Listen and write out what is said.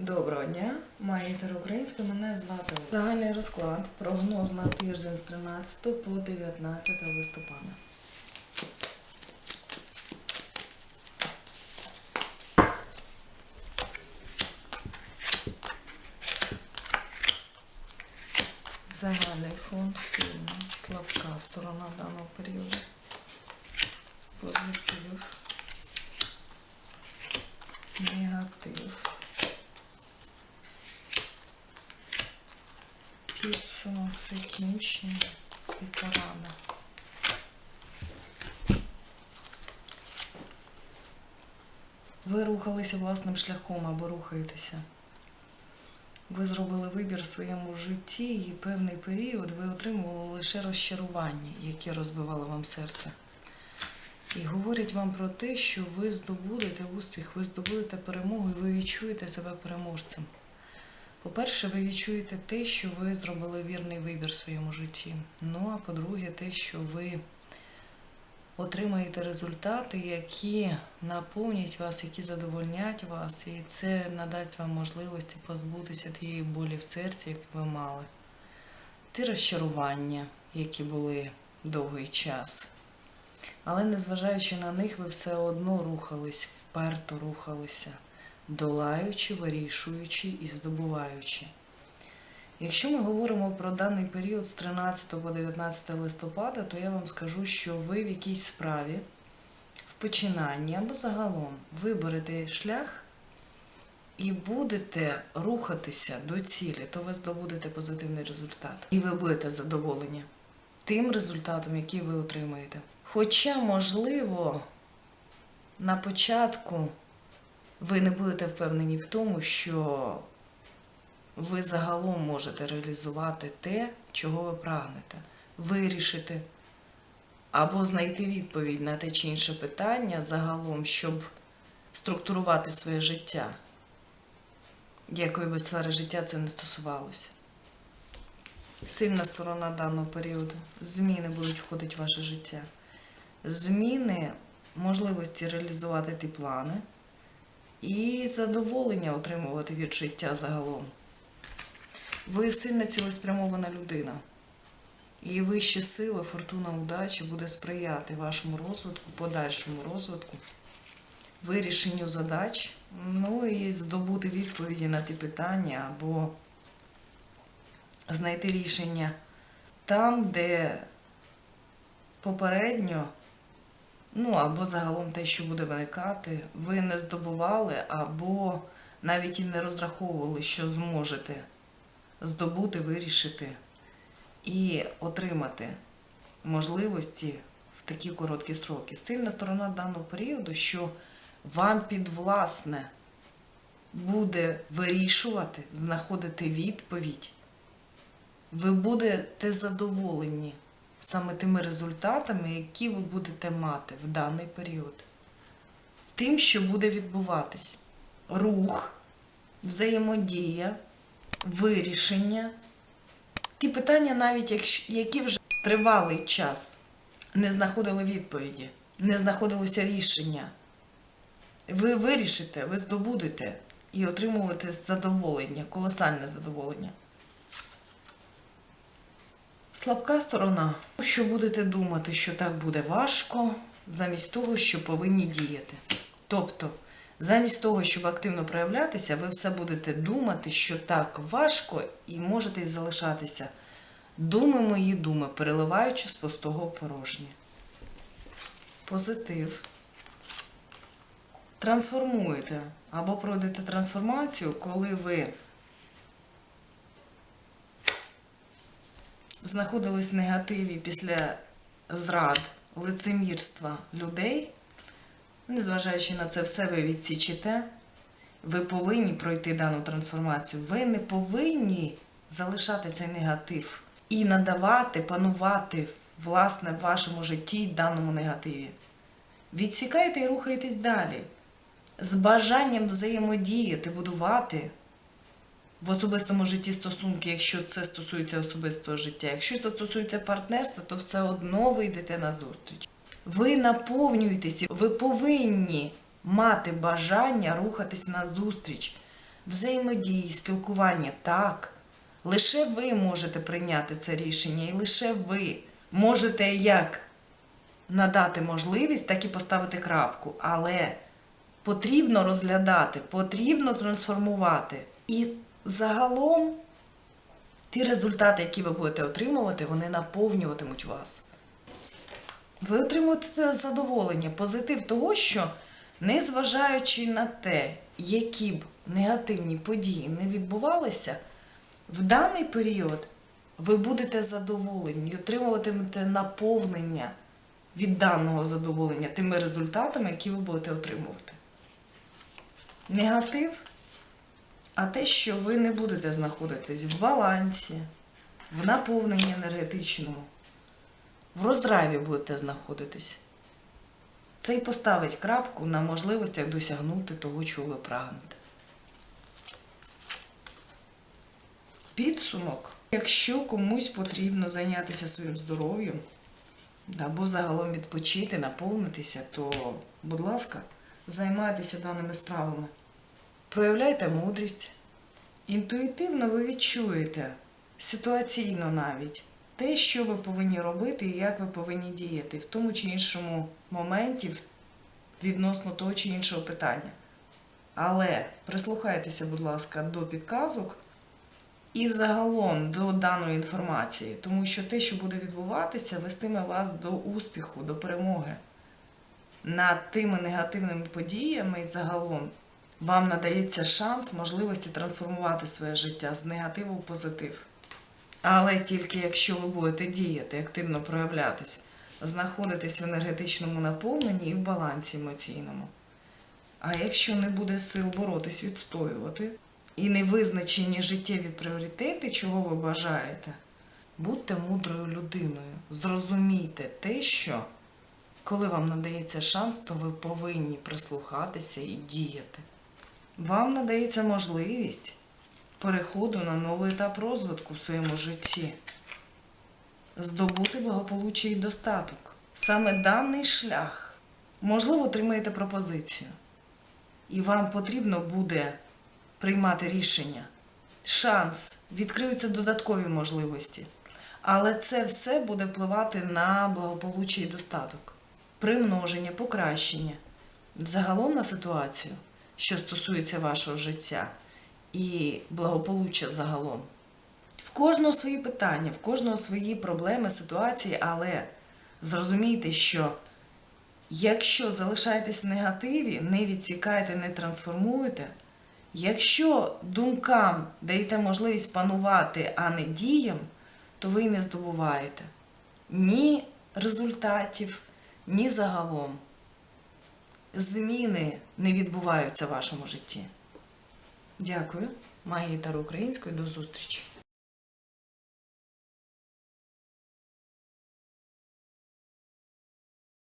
Доброго дня, маєтер українська, мене звати Загальний розклад, прогноз на тиждень з 13 по 19 листопада. Загальний фонд сильна, слабка сторона даного періоду. Позитив. Негатив. Підсумок закінчення і порада. Ви рухалися власним шляхом або рухаєтеся. Ви зробили вибір в своєму житті і певний період ви отримували лише розчарування, яке розбивало вам серце. І говорять вам про те, що ви здобудете успіх, ви здобудете перемогу і ви відчуєте себе переможцем. По-перше, ви відчуєте те, що ви зробили вірний вибір в своєму житті. Ну а по-друге, те, що ви отримаєте результати, які наповнять вас, які задовольнять вас, і це надасть вам можливості позбутися тієї болі в серці, яку ви мали. Ті розчарування, які були довгий час. Але незважаючи на них, ви все одно рухались, вперто рухалися, долаючи, вирішуючи і здобуваючи. Якщо ми говоримо про даний період з 13 по 19 листопада, то я вам скажу, що ви в якійсь справі, в починанні або загалом виберете шлях і будете рухатися до цілі, то ви здобудете позитивний результат. І ви будете задоволені тим результатом, який ви отримаєте. Хоча, можливо, на початку ви не будете впевнені в тому, що ви загалом можете реалізувати те, чого ви прагнете, вирішити або знайти відповідь на те чи інше питання загалом, щоб структурувати своє життя, якої би сфери життя це не стосувалося. Сильна сторона даного періоду. Зміни будуть входити в ваше життя. Зміни можливості реалізувати ті плани і задоволення отримувати від життя загалом. Ви сильно цілеспрямована людина. І вищі сили, фортуна, удачі буде сприяти вашому розвитку, подальшому розвитку, вирішенню задач, ну і здобути відповіді на ті питання або знайти рішення там, де попередньо, ну або загалом те, що буде виникати, ви не здобували, або навіть і не розраховували, що зможете здобути, вирішити і отримати можливості в такі короткі сроки. Сильна сторона даного періоду, що вам підвласне буде вирішувати, знаходити відповідь. Ви будете задоволені саме тими результатами, які ви будете мати в даний період. Тим, що буде відбуватись. Рух, взаємодія, вирішення. Ті питання, навіть які вже тривалий час не знаходили відповіді, не знаходилося рішення. Ви вирішите, ви здобудете і отримуєте задоволення, колосальне задоволення. Слабка сторона, що будете думати, що так буде важко, замість того, що повинні діяти. Тобто, замість того, щоб активно проявлятися, ви все будете думати, що так важко, і можете залишатися. Думи мої думи, переливаючи з пустого порожнє. Позитив. Трансформуєте або пройдете трансформацію, коли ви знаходились в негативі після зрад, лицемірства людей, незважаючи на це все, ви відсічите. Ви повинні пройти дану трансформацію. Ви не повинні залишати цей негатив і надавати, панувати власне в вашому житті даному негативі. Відсікайте і рухайтесь далі. З бажанням взаємодіяти, будувати в особистому житті стосунки, якщо це стосується особистого життя. Якщо це стосується партнерства, то все одно ви йдете на зустріч. Ви наповнюєтеся, ви повинні мати бажання рухатись на зустріч, взаємодії, спілкування. Так. Лише ви можете прийняти це рішення, і лише ви можете як надати можливість, так і поставити крапку. Але потрібно розглядати, потрібно трансформувати. І загалом ті результати, які ви будете отримувати, вони наповнюватимуть вас. Ви отримуєте задоволення, позитив того, що незважаючи на те, які б негативні події не відбувалися, в даний період ви будете задоволені, отримуватимете наповнення від даного задоволення тими результатами, які ви будете отримувати. Негатив, а те, що ви не будете знаходитись в балансі, в наповненні енергетичному, в роздраві будете знаходитись. Це і поставить крапку на можливостях досягнути того, чого ви прагнете. Підсумок. Якщо комусь потрібно зайнятися своїм здоров'ям або загалом відпочити, наповнитися, то, будь ласка, займайтеся даними справами. Проявляйте мудрість. Інтуїтивно ви відчуєте, ситуаційно навіть, те, що ви повинні робити і як ви повинні діяти в тому чи іншому моменті відносно того чи іншого питання. Але прислухайтеся, будь ласка, до підказок і загалом до даної інформації, тому що те, що буде відбуватися, вестиме вас до успіху, до перемоги. Над тими негативними подіями і загалом вам надається шанс, можливості трансформувати своє життя з негативу в позитив. Але тільки якщо ви будете діяти, активно проявлятись, знаходитись в енергетичному наповненні і в балансі емоційному. А якщо не буде сил боротись, відстоювати, і не визначені життєві пріоритети, чого ви бажаєте, будьте мудрою людиною. Зрозумійте те, що коли вам надається шанс, то ви повинні прислухатися і діяти. Вам надається можливість переходу на новий етап розвитку в своєму житті, здобути благополуччя і достаток. Саме даний шлях, можливо, отримаєте пропозицію, і вам потрібно буде приймати рішення. Шанс, відкриються додаткові можливості. Але це все буде впливати на благополуччя і достаток, примноження, покращення, загалом на ситуацію, що стосується вашого життя і благополуччя загалом. В кожного свої питання, в кожного свої проблеми, ситуації, але зрозумійте, що якщо залишаєтесь в негативі, не відсікайте, не трансформуєте, якщо думкам даєте можливість панувати, а не діям, то ви не здобуваєте ні результатів, ні загалом. Зміни не відбуваються в вашому житті. Дякую. Магія Таро Української. До зустрічі!